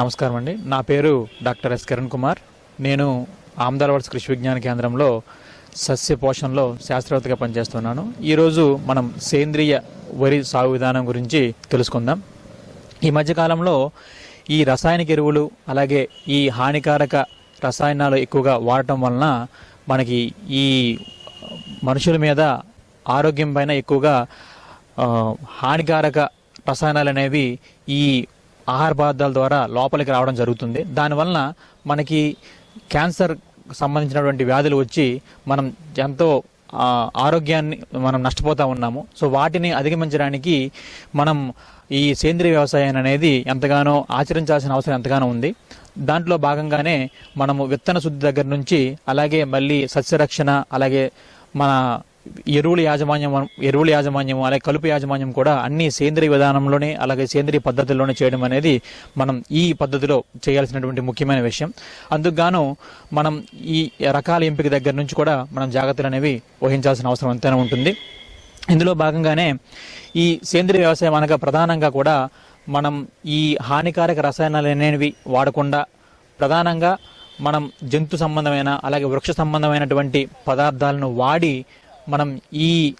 నమస్కారం అండి. నా పేరు డాక్టర్ ఎస్ కిరణ్ కుమార్. నేను ఆమ్దాలవర్స్ కృషి విజ్ఞాన కేంద్రంలో సస్య పోషణలో శాస్త్రవేత్తగా పనిచేస్తున్నాను. ఈరోజు మనం సేంద్రియ వరి సాగు విధానం గురించి తెలుసుకుందాం. ఈ మధ్యకాలంలో ఈ రసాయనిక ఎరువులు అలాగే ఈ హానికారక రసాయనాలు ఎక్కువగా వాడటం వలన మనకి ఈ మనుషుల మీద ఆరోగ్యం పైన ఎక్కువగా హానికారక రసాయనాలు అనేవి ఈ ఆహార పదార్థాల ద్వారా లోపలికి రావడం జరుగుతుంది. దానివలన మనకి క్యాన్సర్ సంబంధించినటువంటి వ్యాధులు వచ్చి మనం ఎంతో ఆరోగ్యాన్ని మనం నష్టపోతూ ఉన్నాము. సో వాటిని అధిగమించడానికి మనం ఈ సేంద్రియ వ్యవసాయం అనేది ఎంతగానో ఆచరించాల్సిన అవసరం ఎంతగానో ఉంది. దాంట్లో భాగంగానే మనము విత్తన శుద్ధి దగ్గర నుంచి అలాగే మళ్ళీ సస్యరక్షణ అలాగే మన ఎరువుల యాజమాన్యం ఎరువుల యాజమాన్యం అలాగే కలుపు యాజమాన్యం కూడా అన్ని సేంద్రియ విధానంలోనే అలాగే సేంద్రియ పద్ధతుల్లోనే చేయడం అనేది మనం ఈ పద్ధతిలో చేయాల్సినటువంటి ముఖ్యమైన విషయం. అందుకుగాను మనం ఈ రకాల ఎంపిక దగ్గర నుంచి కూడా మనం జాగ్రత్తలు అనేవి వహించాల్సిన అవసరం ఎంతైనా ఉంటుంది. ఇందులో భాగంగానే ఈ సేంద్రియ వ్యవసాయం అనగా ప్రధానంగా కూడా మనం ఈ హానికారక రసాయనాలు అనేవి వాడకుండా ప్రధానంగా మనం జంతు సంబంధమైన అలాగే వృక్ష సంబంధమైనటువంటి పదార్థాలను వాడి మనం ఈ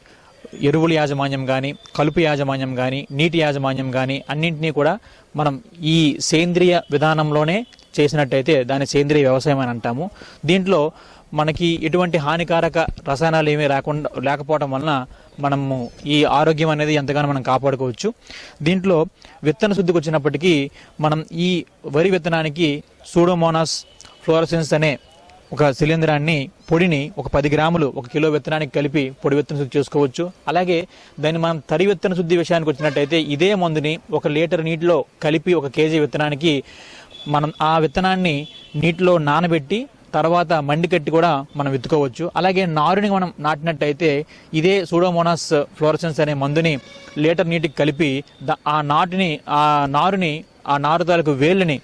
ఎరువుల యాజమాన్యం కానీ కలుపు యాజమాన్యం కానీ నీటి యాజమాన్యం కానీ అన్నింటినీ కూడా మనం ఈ సేంద్రియ విధానంలోనే చేసినట్టయితే దాన్ని సేంద్రియ వ్యవసాయం అని అంటాము. దీంట్లో మనకి ఎటువంటి హానికారక రసాయనాలు ఏమీ లేకుండా లేకపోవడం వలన మనము ఈ ఆరోగ్యం అనేది ఎంతగానో మనం కాపాడుకోవచ్చు. దీంట్లో విత్తన శుద్ధికి వచ్చినప్పటికీ మనం ఈ వరి విత్తనానికి సూడోమోనాస్ ఫ్లోరసెన్స్ అనే ఒక శిలీంధ్రాన్ని పొడిని ఒక పది గ్రాములు ఒక కిలో విత్తనానికి కలిపి పొడి విత్తన శుద్ధి చేసుకోవచ్చు. అలాగే దాన్ని మనం తరి విత్తన శుద్ధి విషయానికి వచ్చినట్టయితే ఇదే మందుని ఒక లీటర్ నీటిలో కలిపి ఒక కేజీ విత్తనానికి మనం ఆ విత్తనాన్ని నీటిలో నానబెట్టి తర్వాత మండి కట్టి కూడా మనం విత్తుకోవచ్చు. అలాగే నారుని మనం నాటినట్టయితే ఇదే సూడోమోనాస్ ఫ్లోరసెన్స్ అనే మందుని లీటర్ నీటికి కలిపి ఆ నాటిని ఆ నారుని ఆ నారు తాలూకు వేళ్ళని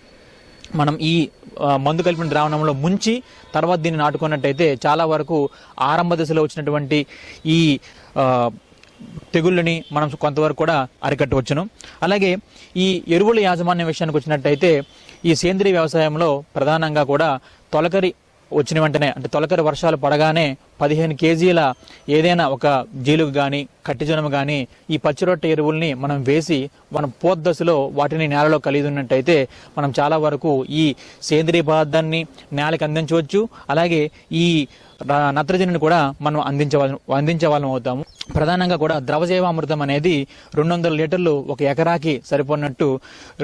మనం ఈ మందు కలిపిన ద్రావణంలో ముంచి తర్వాత దీన్ని నాటుకున్నట్టయితే చాలా వరకు ఆరంభ దశలో వచ్చినటువంటి ఈ తెగుళ్ళని మనం కొంతవరకు కూడా అరికట్టవచ్చును. అలాగే ఈ ఎరువుల యాజమాన్య విషయానికి వచ్చినట్టయితే ఈ సేంద్రియ వ్యవసాయంలో ప్రధానంగా కూడా తొలకరి వచ్చిన వెంటనే అంటే తొలకరి వర్షాలు పడగానే పదిహేను కేజీల ఏదైనా ఒక జీలుగు కానీ కట్టిజనము కానీ ఈ పచ్చిరొట్ట ఎరువుల్ని మనం వేసి మనం పోత్ దశలో వాటిని నేలలో కలిగి ఉన్నట్టయితే మనం చాలా వరకు ఈ సేంద్రియ పదార్థాన్ని నేలకు అందించవచ్చు. అలాగే ఈ నత్రజనిని కూడా మనం అందించవాళ్ళం అందించే వాళ్ళం అవుతాము. ప్రధానంగా కూడా ద్రవజైవామృతం అనేది రెండు వందల లీటర్లు ఒక ఎకరాకి సరిపోయినట్టు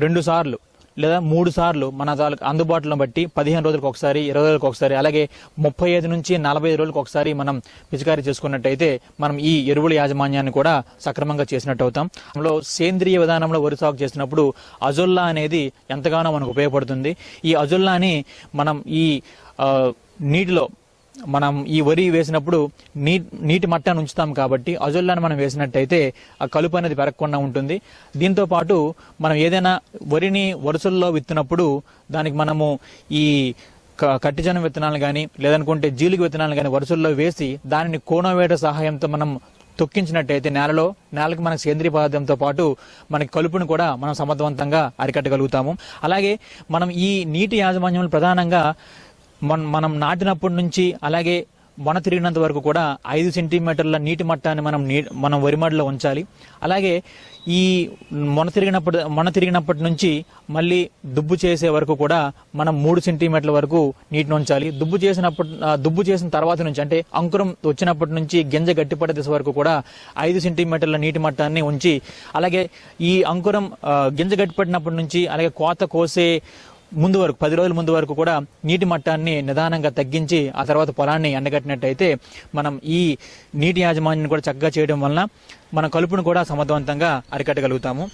రెండు సార్లు లేదా మూడు సార్లు మన అందుబాటులో బట్టి పదిహేను రోజులకు ఒకసారి ఇరవై రోజులకు ఒకసారి అలాగే ముప్పై ఐదు నుంచి నలభై ఐదు రోజులకు ఒకసారి మనం పిచికారీ చేసుకున్నట్టయితే మనం ఈ ఎరువుల యాజమాన్యాన్ని కూడా సక్రమంగా చేసినట్టు అవుతాం. అందులో సేంద్రియ విధానంలో వరి సాగు చేసినప్పుడు అజొల్లా అనేది ఎంతగానో మనకు ఉపయోగపడుతుంది. ఈ అజొల్లాని మనం ఈ నీటిలో మనం ఈ వరి వేసినప్పుడు నీ నీటి మట్టాన్ని ఉంచుతాం కాబట్టి అజొల్లాను మనం వేసినట్టయితే ఆ కలుపు అనేది పెరగకుండా ఉంటుంది. దీంతో పాటు మనం ఏదైనా వరిని వరుసల్లో విత్తినప్పుడు దానికి మనము ఈ కట్టిజనం విత్తనాలు కానీ లేదనుకుంటే జీలుగు విత్తనాలు కానీ వరుసల్లో వేసి దానిని కోనోవేట సహాయంతో మనం తొక్కించినట్టయితే నేలలో నేలకు మనకు సేంద్రియ పదార్థంతో పాటు మనకి కలుపును కూడా మనం సమర్థవంతంగా అరికట్టగలుగుతాము. అలాగే మనం ఈ నీటి యాజమాన్యంలో ప్రధానంగా మన మనం నాటినప్పటి నుంచి అలాగే మొన తిరిగినంత వరకు కూడా ఐదు సెంటీమీటర్ల నీటి మట్టాన్ని మనం నీ మనం వరిమడిలో ఉంచాలి. అలాగే ఈ మొన తిరిగినప్పటి మొన తిరిగినప్పటి నుంచి మళ్ళీ దుబ్బు చేసే వరకు కూడా మనం మూడు సెంటీమీటర్ల వరకు నీటిని ఉంచాలి. దుబ్బు చేసినప్పటి దుబ్బు చేసిన తర్వాత నుంచి అంటే అంకురం వచ్చినప్పటి నుంచి గింజ గట్టిపడే దశ వరకు కూడా ఐదు సెంటీమీటర్ల నీటి మట్టాన్ని ఉంచి అలాగే ఈ అంకురం గింజ గట్టిపడినప్పటి నుంచి అలాగే కోత కోసే ముందు వరకు పది రోజుల ముందు వరకు కూడా నీటి మట్టాన్ని నిదానంగా తగ్గించి ఆ తర్వాత పొలాన్ని ఎండగట్టినట్టయితే మనం ఈ నీటి యాజమాన్యాన్ని కూడా చక్కగా చేయడం వలన మన కలుపును కూడా సమర్థవంతంగా అరికట్టగలుగుతాము.